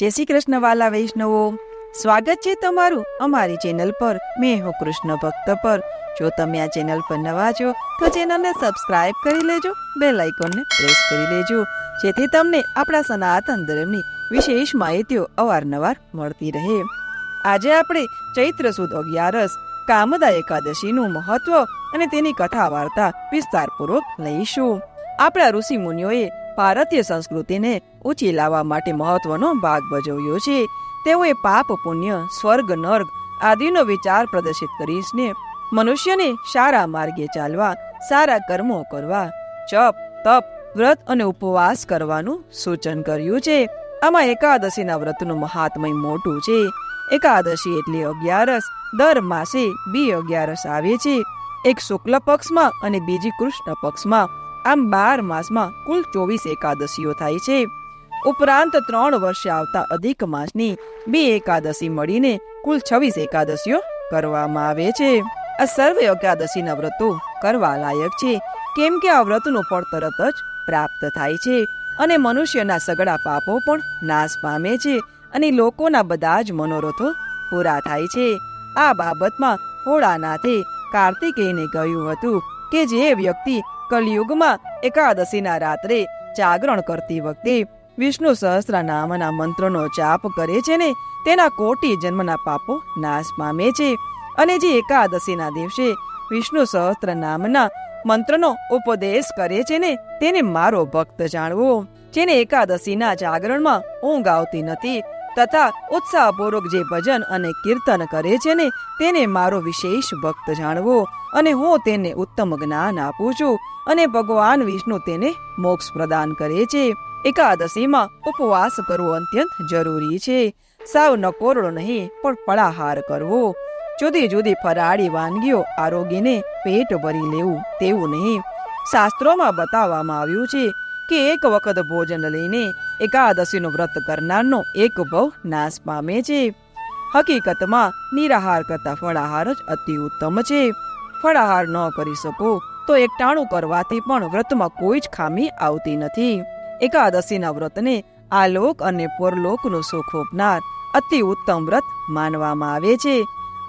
જય શ્રી કૃષ્ણ વાલા વૈષ્ણવો. સ્વાગત છે તમારું અમારી ચેનલ પર, મેં હું કૃષ્ણ ભક્ત પર. જો તમે આ ચેનલ પર નવા છો, તો ચેનલને સબસ્ક્રાઇબ કરી લેજો, બેલ આઇકોનને પ્રેસ કરી લેજો, જેથી તમને આપણા સનાતન ધર્મની વિશેષ માહિતીઓ અવારનવાર મળતી રહે. આજે આપણે ચૈત્ર સુદ અગિયારસ, કામદા એકાદશીનું મહત્વ અને તેની કથા વાર્તા વિસ્તારપૂર્વક લઈશું. આપણા ઋષિ મુનિઓએ ભારતીય સંસ્કૃતિને ઊંચી લાવવા માટે મહત્વનો ભાગ ભજવ્યો છે. તેઓએ પાપ, પુણ્ય, સ્વર્ગ, નર્ગ આદિનો વિચાર પ્રદર્શિત કરીને મનુષ્યને સારા માર્ગે ચાલવા, સારા કર્મો કરવા, જપ, તપ, વ્રત અને ઉપવાસ કરવાનું સૂચન કર્યું છે. આમાં એકાદશીના વ્રતનું મહાત્મય મોટું છે. એકાદશી એટલે અગિયારસ, દર માસે બી અગિયારસ આવે છે. એક શુક્લ પક્ષમાં અને બીજી કૃષ્ણ પક્ષમાં. આમ બાર માસમાં કુલ ચોવીસ એકાદશીઓ થાય છે. ઉપરાંત ત્રણ વર્ષે આવતા અધિક માસની બે એકાદશી મળીને કુલ છવ્વીસ એકાદશીઓ કરવામાં આવે છે. આ સર્વ એકાદશીના વ્રતો કરવા લાયક છે. કેમ કે આ વ્રતનું ફળ તરત જ પ્રાપ્ત થાય છે અને મનુષ્યના સગળા પાપો પણ નાશ પામે છે અને લોકોના બધા જ મનોરથો પૂરા થાય છે. આ બાબતમાં ભોળાનાથે કાર્તિકેયને કહ્યું હતું કે જે વ્યક્તિ કલયુગમાં એકાદશીના રાત્રે જાગરણ કરતી વખતે વિષ્ણુ સહસ્ત્ર નામના મંત્રનો જાપ કરે છે ને, તેના કોટી જન્મના પાપો નાશ પામે છે. અને જે એકાદશીના દિવસે વિષ્ણુ સહસ્ત્ર નામના મંત્રનો ઉપદેશ કરે છે ને, તેને મારો ભક્ત જાણવો. જેને એકાદશીના જાગરણમાં ઊંઘ આવતી નથી, તથા ઉત્સાહપૂર્વક જે ભજન અને કીર્તન કરે છે ને, તેને મારો વિશેષ ભક્ત જાણવો. અને હું તેને ઉત્તમ જ્ઞાન આપું છું અને ભગવાન વિષ્ણુ તેને મોક્ષ પ્રદાન કરે છે. એકાદશીમાં ઉપવાસ કરવો અત્યંત જરૂરી છે. સાવ નકોરડો નહીં, પણ પળાહાર કરવો. જુદી જુદી ફરાળી વાનગીઓ આરોગ્યને પેટ ભરી લેવું તેવું નહીં. શાસ્ત્રોમાં બતાવવામાં આવ્યું છે કે એક વખત ભોજન લઈને એકાદશીનું વ્રત કરનારનો એક ભવ નાશ પામે છે. હકીકતમાં નિરાહાર કરતા ફળાહાર જ અતિ ઉત્તમ છે. ફળાહાર ન કરી શકો, તો એકટાણું કરવાથી પણ વ્રતમાં કોઈ જ ખામી આવતી નથી. એકાદશીના વ્રતને આલોક અને પરલોકનું સુખ ઉપનાર અતિ ઉત્તમ વ્રત માનવામાં આવે છે.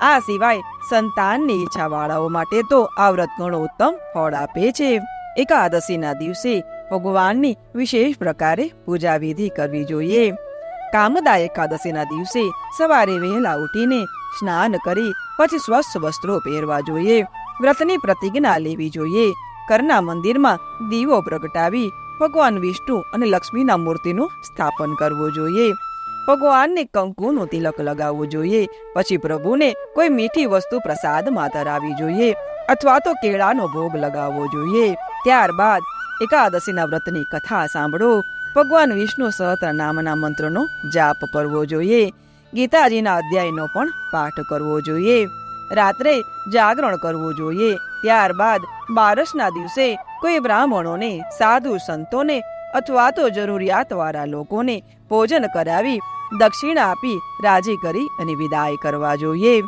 આ સિવાય સંતાનની ઈચ્છાવાળાઓ માટે તો આ વ્રત ઘણો ઉત્તમ ફળ આપે છે. એકાદશીના દિવસે ભગવાનની વિશેષ પ્રકારે પૂજા વિધિ કરવી જોઈએ. કામદા એકાદશીના દિવસે સવારે વહેલા ઉઠીને સ્નાન કરી, પછી સ્વસ્થ વસ્ત્રો પહેરવા જોઈએ. વ્રતની પ્રતિજ્ઞા લેવી જોઈએ. કરના મંદિરમાં દીવો પ્રગટાવી ભગવાન વિષ્ણુ અને લક્ષ્મીના મૂર્તિનું સ્થાપન કરવું જોઈએ. ભગવાનને કંકુનું તિલક લગાવવું જોઈએ. પછી પ્રભુને કોઈ મીઠી વસ્તુ પ્રસાદમાં ધરાવી જોઈએ અથવા તો કેળાનો ભોગ લગાવવો જોઈએ. ત્યારબાદ એકાદશીના વ્રતની કથા સાંભળો. ભગવાન વિષ્ણુ સહસ્ત્ર નામના મંત્રનો જાપ કરવો જોઈએ. ગીતાજીના અધ્યાયનો પણ પાઠ કરવો જોઈએ. રાત્રે જાગરણ કરવું જોઈએ. ત્યારબાદ બારસના દિવસે કોઈ બ્રાહ્મણોને, સાધુ સંતોને અથવા તો જરૂરિયાતવાળા લોકોને ભોજન કરાવી દક્ષિણા આપી રાજી કરી અને વિદાય કરવા જોઈએ.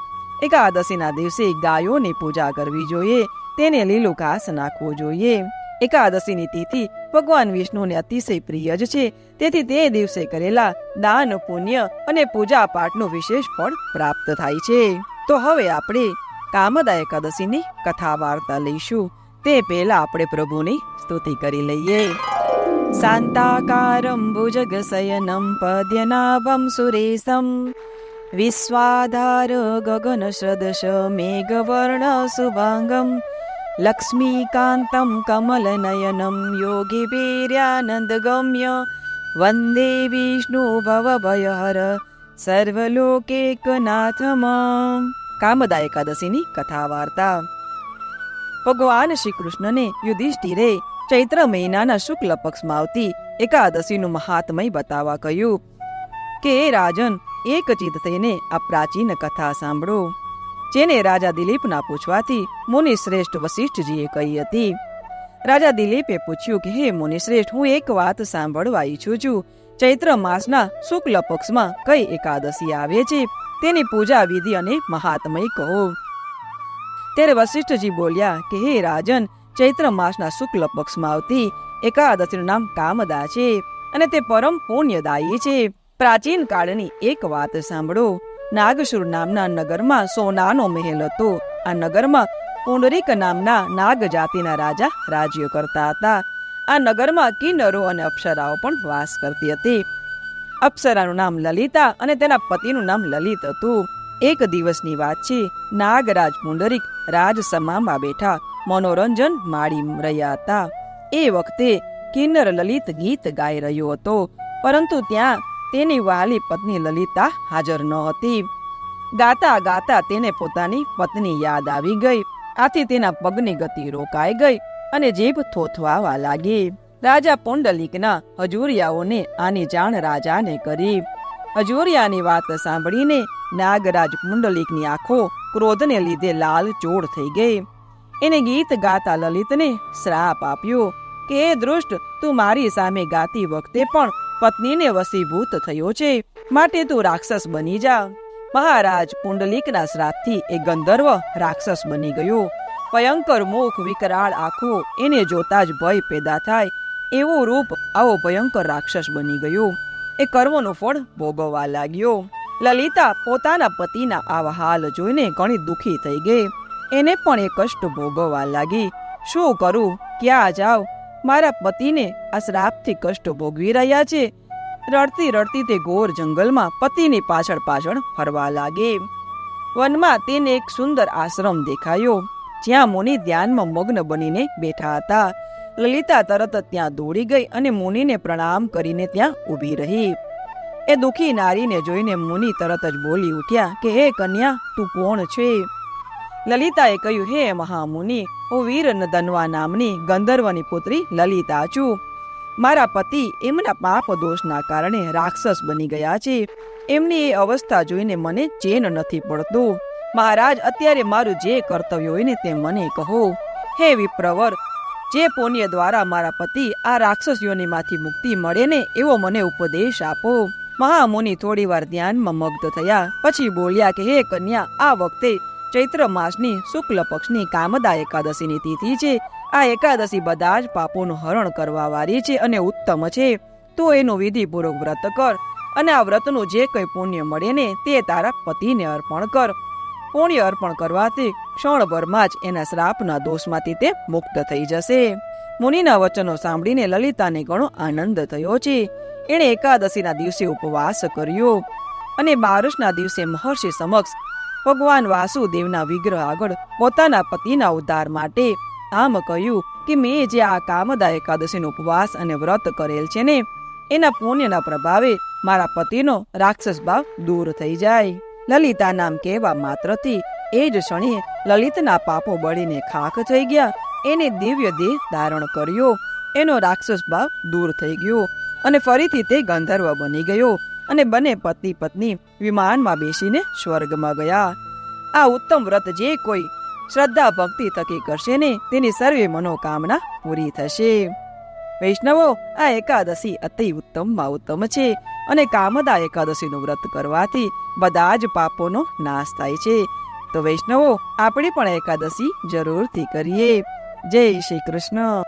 એકાદશીના દિવસે ગાયોની પૂજા કરવી જોઈએ. તેને લીલું ઘાસ નાખવું જોઈએ. એકાદશીની તિથિ ભગવાન વિષ્ણુને અતિશય પ્રિય જ છે. તેથી તે દિવસે કરેલા દાન, પુણ્ય અને પૂજા પાઠનું વિશેષ ફળ પ્રાપ્ત થાય છે. તો હવે આપણે કામદા એકાદશીની કથા વાર્તા લઈશું. તે પહેલા આપણે પ્રભુની સ્તુતિ કરી લઈએ. શાંતાકારમ ભુજગશયનમ પદ્યનાભમ સુરેશમ વિશ્વાધાર ગગન સદશ મેઘવર્ણ શુભાંગમ. લક્ષ્મીકાંતમ કમલનયનમ યોગી વીર્યાનંદ ગમ્ય વંદે વિષ્ણુ ભવભયહર સર્વલોકેકનાથમ કામદા એકાદશીની કથા વાર્તા ભગવાન શ્રી કૃષ્ણને યુધિષ્ઠિરે ચૈત્ર મહિનાના શુક્લ પક્ષમાં આવતી એકાદશીનું મહાત્મય બતાવવા કહ્યું કે રાજન એક ચિત થઈને આ પ્રાચીન કથા સાંભળો જેને રાજા દિલીપના પૂછવાથી મુનિ શ્રેષ્ઠ વસિષ્ઠજીએ કહી હતી, રાજા દિલીપે પૂછ્યું કે, હે મુનિ શ્રેષ્ઠ હું એક વાત સાંભળવા ઈચ્છું છું. ચૈત્ર માસના શુક્લ પક્ષમાં કઈ એકાદશી આવે છે? તેની પૂજા વિધિ અને મહાત્મય કહો. ત્યારે વસિષ્ઠજી બોલ્યા કે, હે રાજન, ચૈત્ર માસના શુક્લ પક્ષમાં આવતી એકાદશીનું નામ કામદા છે અને તે પરમ પુણ્યદાયી છે. પ્રાચીન કાળની એક વાત સાંભળો. નાગશુર નામના નગરમાં સોનાનો મહેલ હતો. આ નગરમાં પુંડરીક નામના નાગ જાતિના રાજા રાજ્ય કરતા હતા. આ નગરમાં કિન્નરો અને અપ્સરાઓ પણ વાસ કરતી હતી. અપ્સરાનું નામ લલિતા અને તેના પતિનું નામ લલિત હતું. એક દિવસની વાત છે, નાગરાજ પુંડરીક રાજસમામાં બેઠા મનોરંજન માણી રહ્યા હતા. એ વખતે કિન્નર લલિત ગીત ગાઈ રહ્યો હતો, પરંતુ ત્યાં તેની વાલી પત્ની લલિતા હાજર ન હતી ગાતા ગાતા તેને પોતાની પત્ની યાદ આવી ગઈ. આથી તેના પગની ગતિ રોકાઈ ગઈ અને જીભ થોથવાવા લાગી. રાજા પુંડલિકના હજુરિયાઓને આની જાણ રાજાને કરી. હજુરિયાની વાત સાંભળીને નાગરાજ પુંડલિકની આંખો ક્રોધને લીધે લાલ ચોળ થઈ ગઈ. એને ગીત ગાતા લલિતને શ્રાપ આપ્યો કે એ દૃષ્ટ, તું મારી સામે ગાતી વખતે પણ પત્નીને વસીભૂત થયો છે. માટે તું રાક્ષસ બની જા. મહારાજ પુંડલિકના શ્રાપથી એ ગંધર્વ રાક્ષસ બની ગયો. ભયંકર મુખ, વિકરાળ આંખો, એને જોતા જ ભય પેદા થાય. એવું રૂપ આવો ભયંકર રાક્ષસ બની ગયો. એ કર્મનું ફળ ભોગવવા લાગ્યો. લલિતા પોતાના પતિના આવા હાલ જોઈને ઘણી દુઃખી થઈ ગઈ. એને પણ એ કષ્ટ ભોગવવા લાગી. શું કરું? ક્યાં જાવ? મારા પતિને આ શ્રાપથી કષ્ટ ભોગવી રહ્યા છે. રડતી રડતી તે ઘોર જંગલમાં પતિની પાછળ પાછળ ફરવા લાગે. વનમાં તેને એક સુંદર આશ્રમ દેખાયો, જ્યાં મુનિ ધ્યાનમાં મગ્ન બનીને બેઠા હતા. લલિતા તરત ત્યાં દોડી ગઈ અને મુનિને પ્રણામ કરીને ત્યાં ઊભી રહી. એ દુખી નારીને જોઈને મુનિ તરત જ બોલી ઉઠ્યા કે, હે કન્યા, તું કોણ છે? લલિતાએ કહ્યું, હે મહામુનિ, હું વીર ધનવા નામની ગંધર્વની પુત્રી લલિતા છું. મારા પતિ એમના પાપ દોષના કારણે રાક્ષસ બની ગયા છે. એમની એ અવસ્થા જોઈને મને ચેન નથી પડતું. મહારાજ, અત્યારે મારું જે કર્તવ્ય હોય ને તે મને કહો. હે વિપ્રવર, જે પુણ્ય દ્વારા મારા પતિ આ રાક્ષસીઓનીમાંથી મુક્તિ મળે ને એવો મને ઉપદેશ આપો. મહામુનિ થોડીવાર ધ્યાનમાં મગ્ન થયા, પછી બોલ્યા કે, હે કન્યા, આ વખતે ચૈત્ર માસની શુક્લ પક્ષની કામદા એકાદશીની તિથિ છે. આ એકાદશી બધા જ પાપોનું હરણ કરવા વાળી છે અને ઉત્તમ છે. તો એનું વિધિપૂર્વક વ્રત કર અને આ વ્રતનું જે કંઈ પુણ્ય મળે ને તે તારા પતિને અર્પણ કર. પુણ્ય અર્પણ કરવાથી ક્ષણભરમાં જ એના શ્રાપના દોષમાંથી તે મુક્ત થઈ જશે. મુનિના વચનો સાંભળીને લલિતાને ઘણો આનંદ થયો છે. એણે એકાદશીના દિવસે ઉપવાસ કર્યો અને બારસના દિવસે મહર્ષિ સમક્ષ ભગવાન વાસુદેવના વિગ્રહ આગળ પોતાના પતિના ઉદ્ધાર માટે આમ કહ્યું કે મેં જે આ કામદા એકાદશીનો ઉપવાસ અને વ્રત કરેલ છે ને, એના પુણ્યના પ્રભાવે મારા પતિનો રાક્ષસ ભાવ દૂર થઈ જાય. લલિતા નામ કહેવા માત્રથી એ જ ક્ષણે લલિતના પાપો બળીને ખાખ થઈ ગયા. એને દિવ્ય દેહ ધારણ કર્યો. એનો રાક્ષસ ભાવ દૂર થઈ ગયો અને ફરીથી તે ગંધર્વ બની ગયો. અને બંને પતિ પત્ની વિમાનમાં બેસીને સ્વર્ગમાં ગયા. આ ઉત્તમ વ્રત જે કોઈ શ્રદ્ધા ભક્તિ થકી કરશે ને તેની સર્વે મનોકામના પૂરી થશે. વૈષ્ણવો, આ એકાદશી અતિ ઉત્તમમાં ઉત્તમ છે અને કામદા એકાદશીનું વ્રત કરવાથી બધા જ પાપોનો નાશ થાય છે. તો વૈષ્ણવો, આપણે પણ એકાદશી જરૂરથી કરીએ. જય શ્રી કૃષ્ણ.